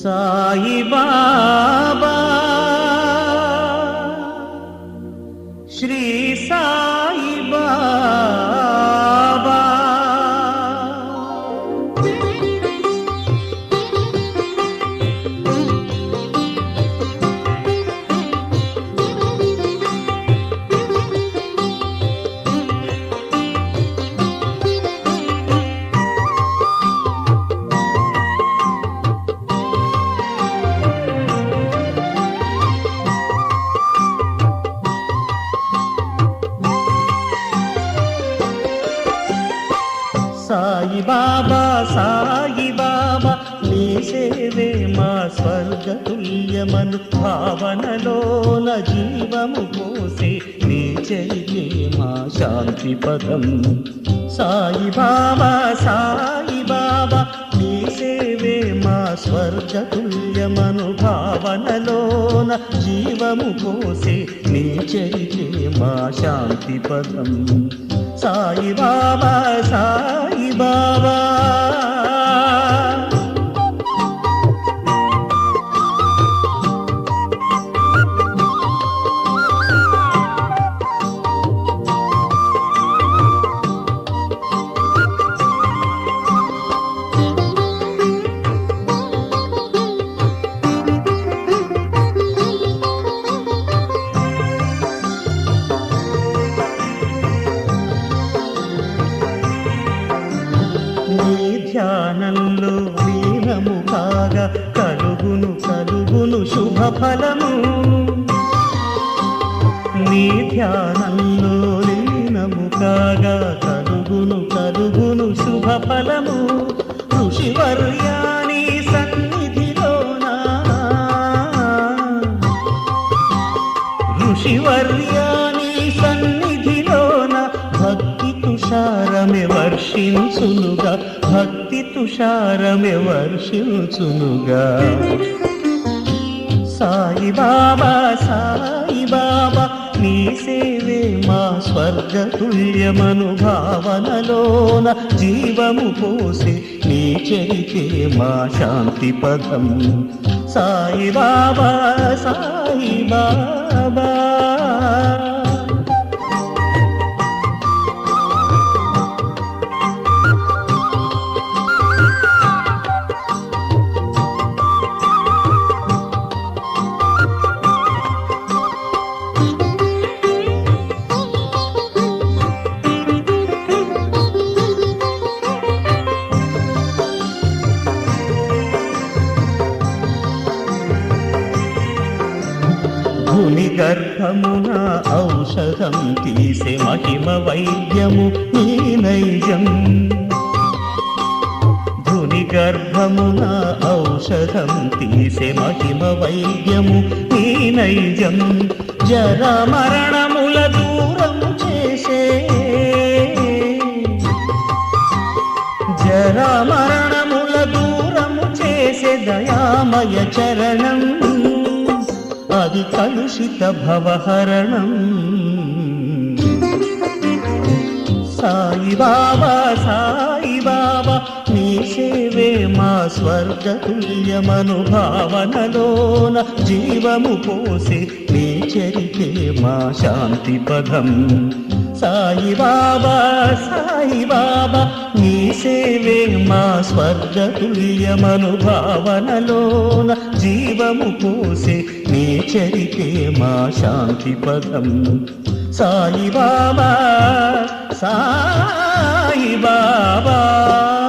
साहि बाबा। श्री సాయి బాబా సాయి బాబా నీ సేవే మా స్వర్గతుల్యమను. భావనలోన జీవము పోసే నీ చరితే మా శాంతి పదం. సాయి బాబా సాయి బాబా నీ సేవే మా స్వర్గతుల్యమను. భావనలోన జీవము పోసే నీ చరితే మా శాంతి పదం. సాయి బాబా సాయి బాబా ఋషివర్యాని సన్నిధిలోనా? ఋషివర్యాని సన్నిధిలోన? భక్తి తుషారమే వర్షించునుగా భక్తి తుషారమే వర్షించునుగా. సాయి బాబా స్వర్గతుల్యమను భావనలోన జీవము పోసి నీ చరితే మా శాంతి పదం. సాయి బాబా సాయి బాబా. వైద్యము నీ నైజం జర మరణముల దూరం చేసే. జర మరణముల దూరము చేసే దయామయ చరణం అది కలుషిత భవహరణం. సాయి బాబా సా మా స్వర్గతుల్యమనుభావనలోన జీవము పోసి నీ చరితే మా శాంతి పదం. సాయి బాబా సాయి బాబా నీ సేవే మా స్వర్గతుల్యమనుభావనలోన జీవము పోసి నీ చరితే మా శాంతి పదం. సాయి బాబా సాయి బాబా.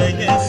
Yes.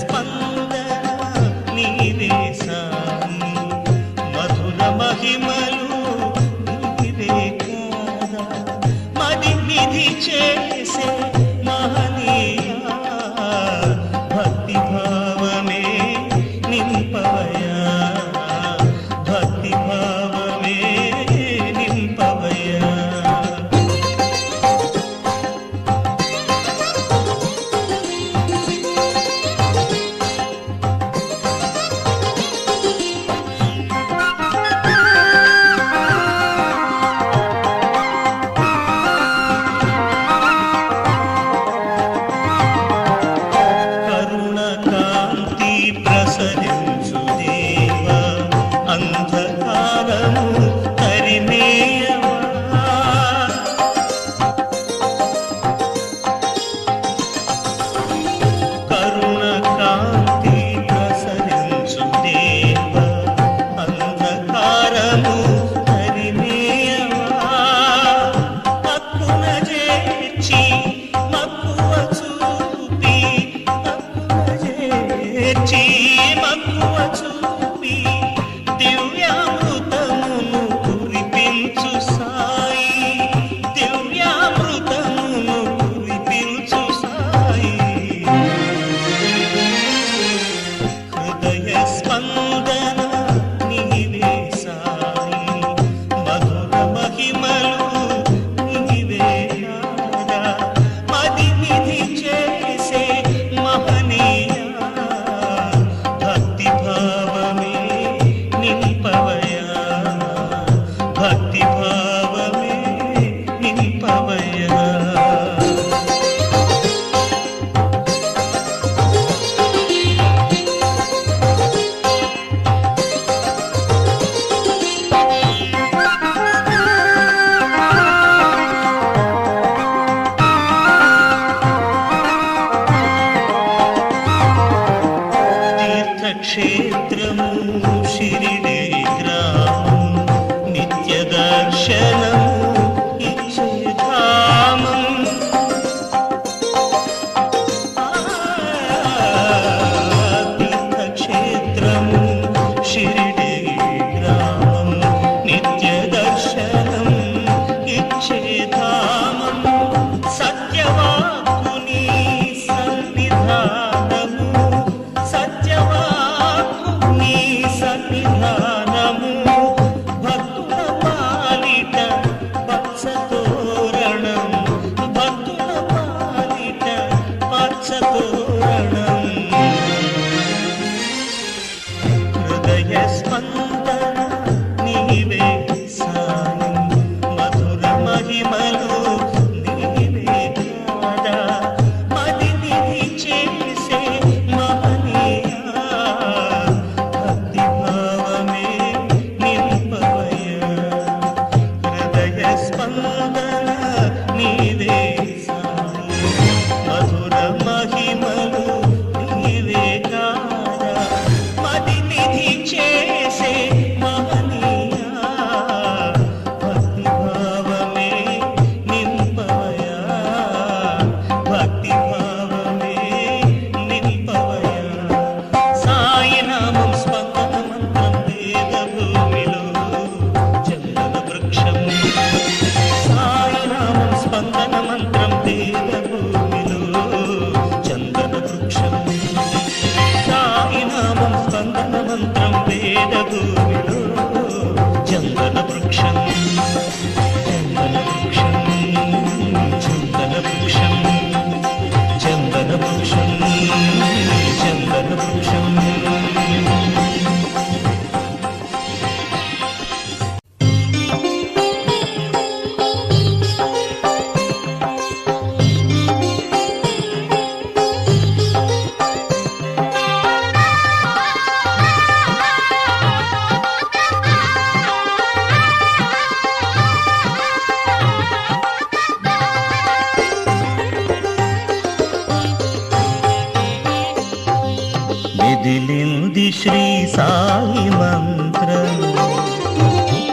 సాయి మంత్రం.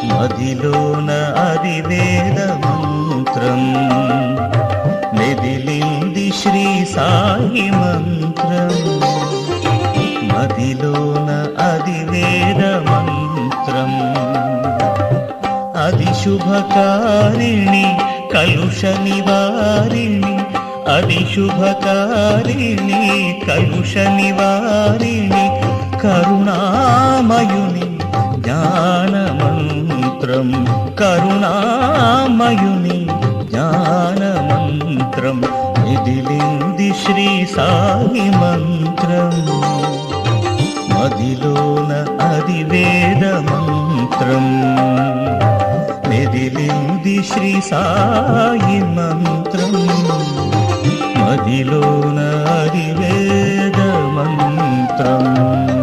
మదిలోన అది వేద మంత్రం. మెదిలింది శ్రీ సాయి మంత్రం. మదిలోన అది వేద మంత్రం. అది శుభకారిణి కలుష నివారిణి. అది శుభకారిణి కలుష నివారిణి. కరుణామయుని జ్ఞానమంత్రం. కరుణామయుని జ్ఞానమంత్రం. మిదిలింది శ్రీ సాయి మంత్రం. మదిలోన అది వేద మంత్రం. మెదిలింది శ్రీ సాయి మంత్రం. మదిలోన అది వేద మంత్రం.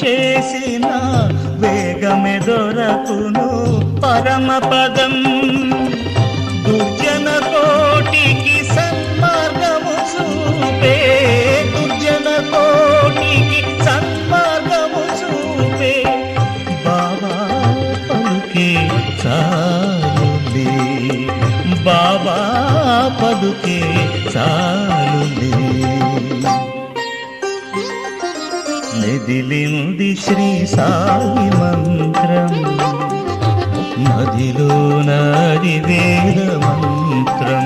చేసిన వేగమే దొరకును పరమపదం దుర్జన కోటికి సన్మార్గము చూపే దుర్జన కోటికి సన్మార్గము చూపే. బాబా పలుకే చాలులే. బాబా పలుకే చాలులే. మెదిలింది శ్రీ సాయి మంత్రం. మదిలోనాది వేద మంత్రం.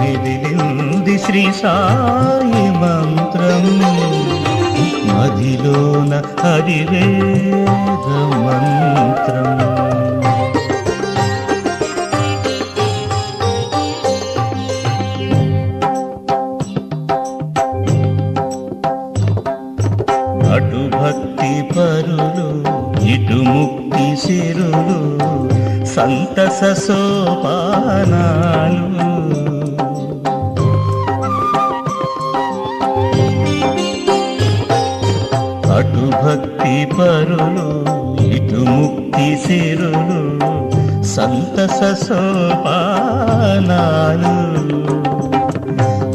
మెదిలింది శ్రీ సాయి మంత్రం. మదిలోన అది వేద మంత్రం. సంతస సోపానాలు అటు భక్తి పరులు ఇటు ముక్తి సిరులు సంతస సోపానాలు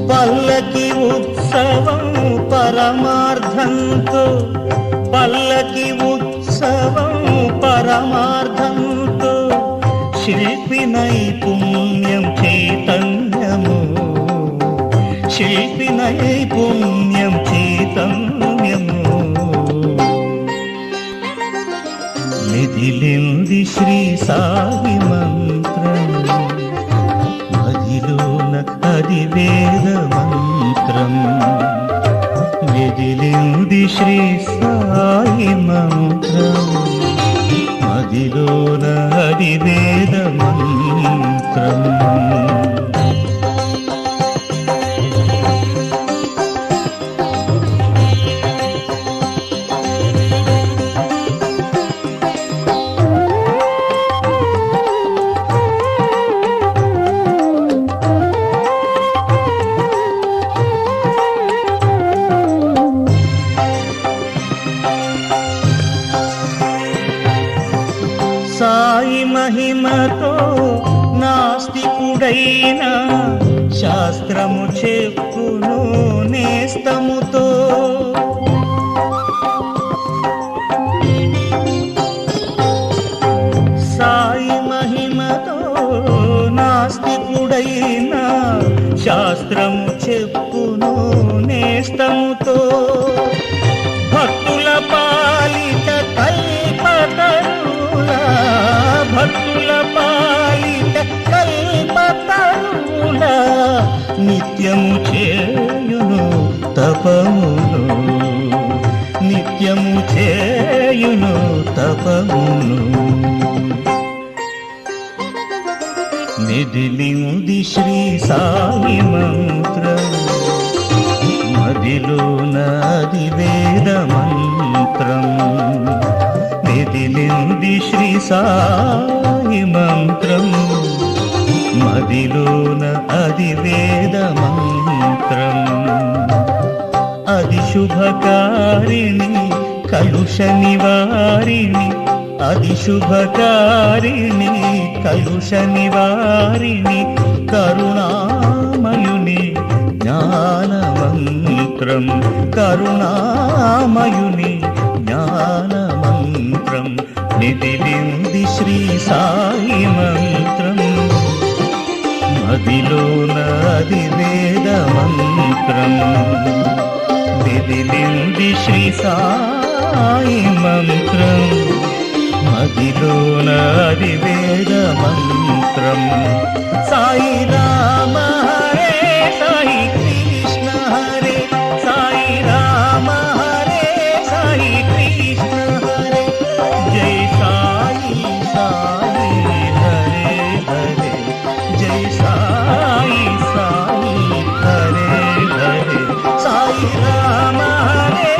పల్లకి ఉత్సవం పరమార్థంతో పల్లకి ఉత్సవం పరమార్థంతో శిల్పి నైపుణ్యం చైతన్యము. శిల్పి నైపుణ్యం చైతన్యము. మిదిలింది శ్రీ సాయి మంత్రం. మదిలోన అది వేద మంత్రం. మెదిలింది శ్రీ సాయి మంత్రం. మదిలోన అది వేదమల్ల తపమును నిత్యము చేయును తపమును. మెదిలింది శ్రీ సాయి మంత్రం. కలుషనివారిణి అతిశుభకారిణి కలుషనివారిణి కరుణామయుని జ్ఞానమంత్రం కరుణామయుని జ్ఞానమంత్రం నిధిలింది శ్రీ సాయి మంత్రం. మదిలోన అదివేద మంత్రం నిధిలింది శ్రీ సాయి సాయి మంత్రం. మదిలోన అదివేద మంత్రం. సాయి రామ హరే సాయి కృష్ణ హరే. సాయి రామ హరే సాయి కృష్ణ హరే. జై సాయి సాయి హరే హరే. జై సాయి సాయి హరే హరే. సాయి రామ హరే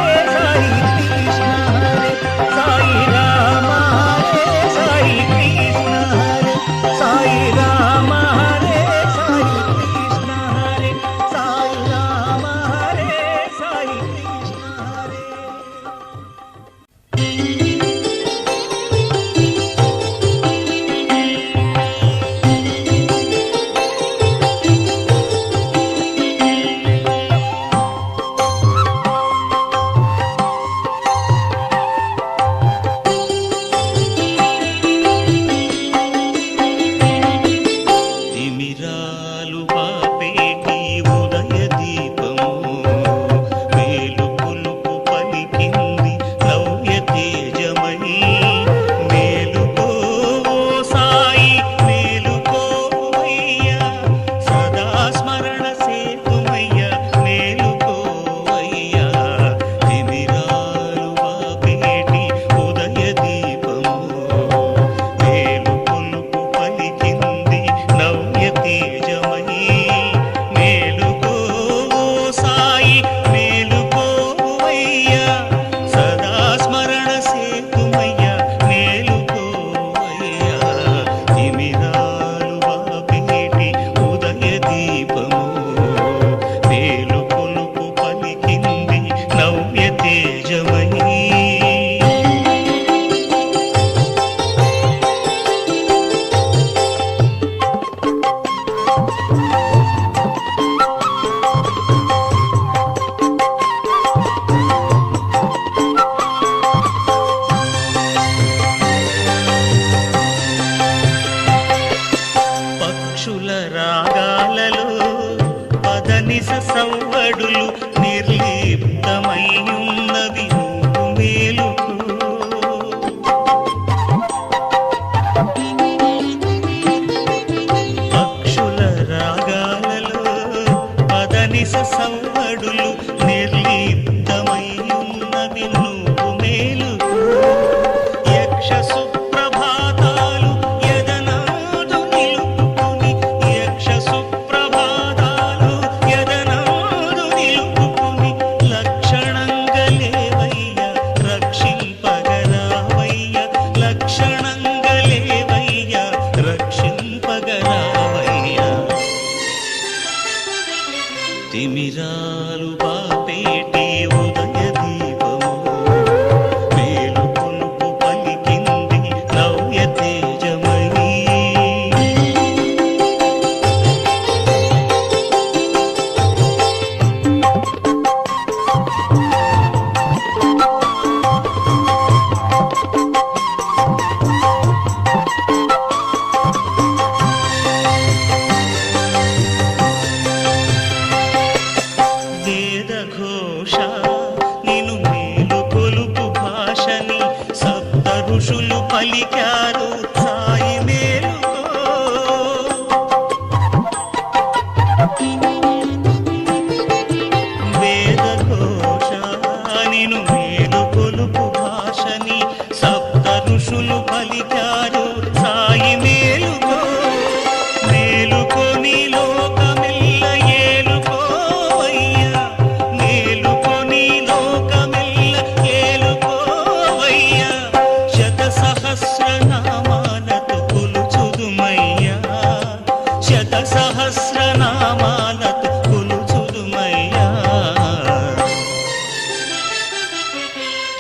తిమిరాలు బాపేటి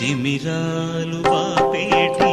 తిమిరాలు బాపేటి